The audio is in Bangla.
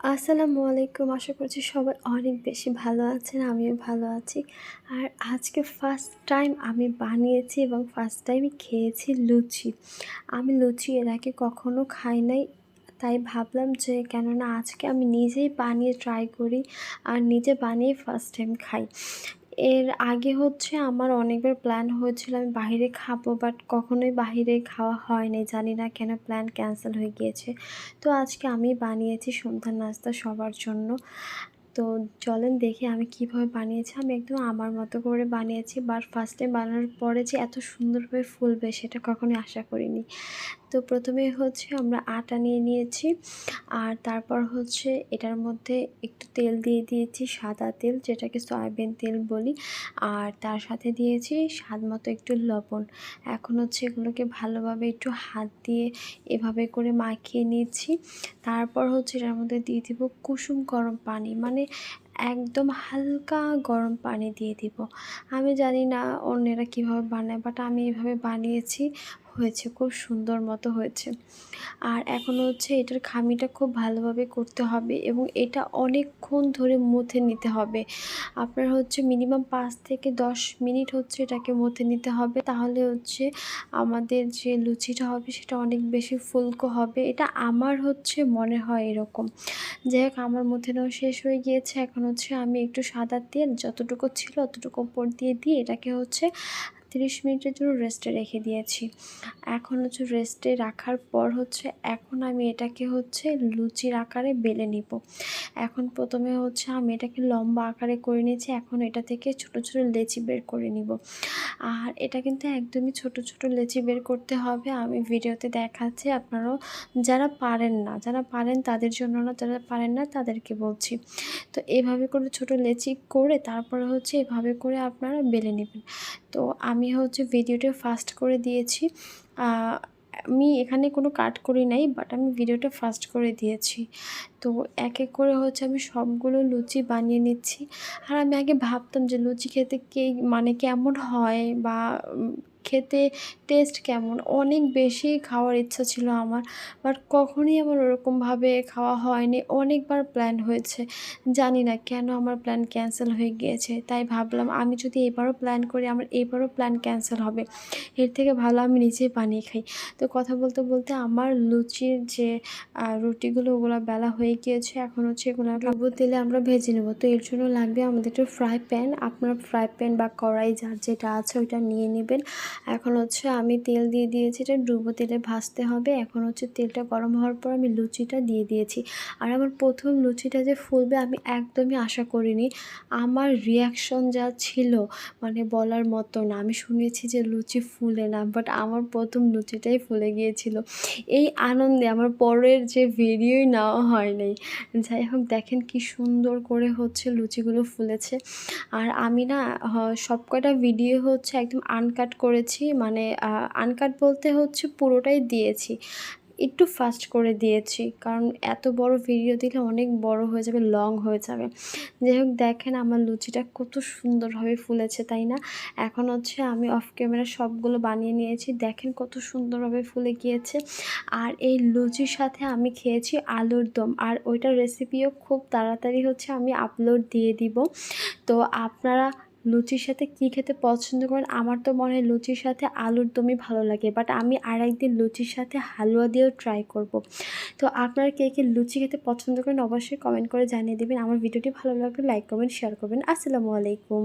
আসসালামু আলাইকুম। আশা করছি সবাই অনেক বেশি ভালো আছেন, আমিও ভালো আছি। আর আজকে ফার্স্ট টাইম আমি বানিয়েছি এবং ফার্স্ট টাইমই খেয়েছি লুচি। আমি লুচি এর আগে কখনো খাই নাই, তাই ভাবলাম যে কেননা আজকে আমি নিজেই বানিয়ে ট্রাই করি আর নিজে বানিয়ে ফার্স্ট টাইম খাই। এর আগে হচ্ছে আমার অনেকবার প্ল্যান হয়েছিল আমি বাইরে খাব বাট কখনোই বাহিরে খাওয়া হয়নি। জানি না কেন প্ল্যান ক্যান্সেল হয়ে গিয়েছে। তো আজকে আমি বানিয়েছি সন্ধ্যার নাস্তা সবার জন্য। তো চলেন দেখে আমি কীভাবে বানিয়েছি। আমি একদম আমার মতো করে বানিয়েছি বাট ফার্স্ট টাইম বানানোর পরে যে এত সুন্দরভাবে ফুলবে সেটা কখনোই আশা করিনি। তো প্রথমে হচ্ছে আমরা আটা নিয়ে নিয়েছি। আর তারপর হচ্ছে এটার মধ্যে একটু তেল দিয়ে দিয়েছি, সাদা তেল, যেটাকে সয়াবিন তেল বলি। আর তার সাথে দিয়েছি স্বাদ মতো একটু লবণ। এখন হচ্ছে এগুলোকে ভালোভাবে একটু হাত দিয়ে এভাবে করে মাখিয়ে নিচ্ছি। তারপর হচ্ছে এটার মধ্যে দিয়ে দিব কুসুম গরম পানি। মানে একদম হালকা গরম পানি দিয়ে দিব। আমি জানি না অন্যেরা কীভাবে বানায় বাট আমি এভাবে বানিয়েছি, হয়েছে খুব সুন্দর মতো হয়েছে। আর এখন হচ্ছে এটার খামিটা খুব ভালোভাবে করতে হবে এবং এটা অনেকক্ষণ ধরে মুথে নিতে হবে। আপনার হচ্ছে মিনিমাম পাঁচ থেকে দশ মিনিট হচ্ছে এটাকে মুথে নিতে হবে। তাহলে হচ্ছে আমাদের যে লুচিটা হবে সেটা অনেক বেশি ফুলকো হবে। এটা আমার হচ্ছে মনে হয় এরকম। যাই হোক আমার মধ্যে নেওয়া শেষ হয়ে গিয়েছে। এখন হচ্ছে আমি একটু সাদা তেল যতটুকু ছিল অতটুকু ওপর দিয়ে দিয়ে এটাকে হচ্ছে তিরিশ মিনিটের জন্য রেস্টে রেখে দিয়েছি। এখন হচ্ছে রেস্টে রাখার পর হচ্ছে এখন আমি এটাকে হচ্ছে লুচির আকারে বেলে নিব। এখন প্রথমে হচ্ছে আমি এটাকে লম্বা আকারে করে নিয়েছি, এখন এটা থেকে ছোট ছোট লেচি বের করে নিব। আর এটা কিন্তু একদমই ছোট ছোট লেচি বের করতে হবে, আমি ভিডিওতে দেখাচ্ছি, আপনারাও যারা পারেন না, যারা পারেন তাদের জন্য না, যারা পারেন না তাদেরকে বলছি। তো এভাবে করে ছোট লেচি করে তারপরে হচ্ছে এভাবে করে আপনারা বেলে নেবেন। তো আমি হচ্ছে ভিডিওটা ফাস্ট করে দিয়েছি। আমি এখানে কোনো কাট করি নাই বাট আমি ভিডিওটা ফাস্ট করে দিয়েছি। তো এক এক করে হচ্ছে আমি সবগুলো লুচি বানিয়ে নিচ্ছি। আর আমি আগে ভাবতাম যে লুচি খেতে কে মানে কেমন হয় বা খেতে টেস্ট কেমন? অনেক বেশি খাওয়ার ইচ্ছা ছিল আমার বাট কখনই আমার ওরকমভাবে খাওয়া হয়নি। অনেকবার প্ল্যান হয়েছে। জানি না কেন আমার প্ল্যান ক্যান্সেল হয়ে গিয়েছে। তাই ভাবলাম আমি যদি এবারও প্ল্যান করি, আমার এবারও প্ল্যান ক্যান্সেল হবে। এর থেকে ভালো আমি নিজেই বানিয়ে খাই। তো কথা বলতে বলতে আমার লুচির যে রুটিগুলো ওগুলো বেলা হয়ে গিয়েছে। এখন হচ্ছে এগুলো ডুবো তেলে আমরা ভেজে নেব। তো এর জন্য লাগবে আমাদের একটু ফ্রাই প্যান আপনার ফ্রাই প্যান বা কড়াই যার যেটা আছে ওইটা নিয়ে নেবেন। এখন হচ্ছে আমি তেল দিয়ে দিয়েছি, এটা ডুবো তেলে ভাজতে হবে। এখন হচ্ছে তেলটা গরম হওয়ার পর আমি লুচিটা দিয়ে দিয়েছি। আর আমার প্রথম লুচিটা যে ফুলবে আমি একদমই আশা করিনি। আমার রিয়াকশন যা ছিল মানে বলার মতো না। আমি শুনেছি যে লুচি ফুলে না বাট আমার প্রথম লুচিটাই ফুলে গিয়েছিল। এই আনন্দে আমার পরের যে ভিডিওই নেওয়া হয় নাই। যাই হোক, দেখেন কি সুন্দর করে হচ্ছে লুচিগুলো ফুলেছে। আর আমি না সব কটা ভিডিও হচ্ছে একদম আনকাট করেছি। মানে আনকাট বলতে হচ্ছে পুরোটাই দিয়েছি। একটু ফাস্ট করে দিয়েছি, কারণ এত বড় ভিডিও দিলে অনেক বড় হয়ে যাবে লং হয়ে যাবে। যাই হোক দেখেন আমার লুচিটা কত সুন্দরভাবে ফুলেছে, তাই না? এখন হচ্ছে আমি অফ ক্যামেরা সবগুলো বানিয়ে নিয়েছি, দেখেন কত সুন্দরভাবে ফুলে গিয়েছে। আর এই লুচির সাথে আমি খেয়েছি আলুর দম, আর ওইটার রেসিপিও খুব তাড়াতাড়ি হচ্ছে আমি আপলোড দিয়ে দিব। তো আপনারা লুচির সাথে কি খেতে পছন্দ করেন? আমার তো মনে হয় লুচির সাথে আলুর দমই ভালো লাগে বাট আমি আর একদিন লুচির সাথে হালুয়া দিয়েও ট্রাই করব। তো আপনারা কে কে লুচি খেতে পছন্দ করেন অবশ্যই কমেন্ট করে জানিয়ে দেবেন। আমার ভিডিওটি ভালো লাগলে লাইক করবেন শেয়ার করবেন। আসসালামু আলাইকুম।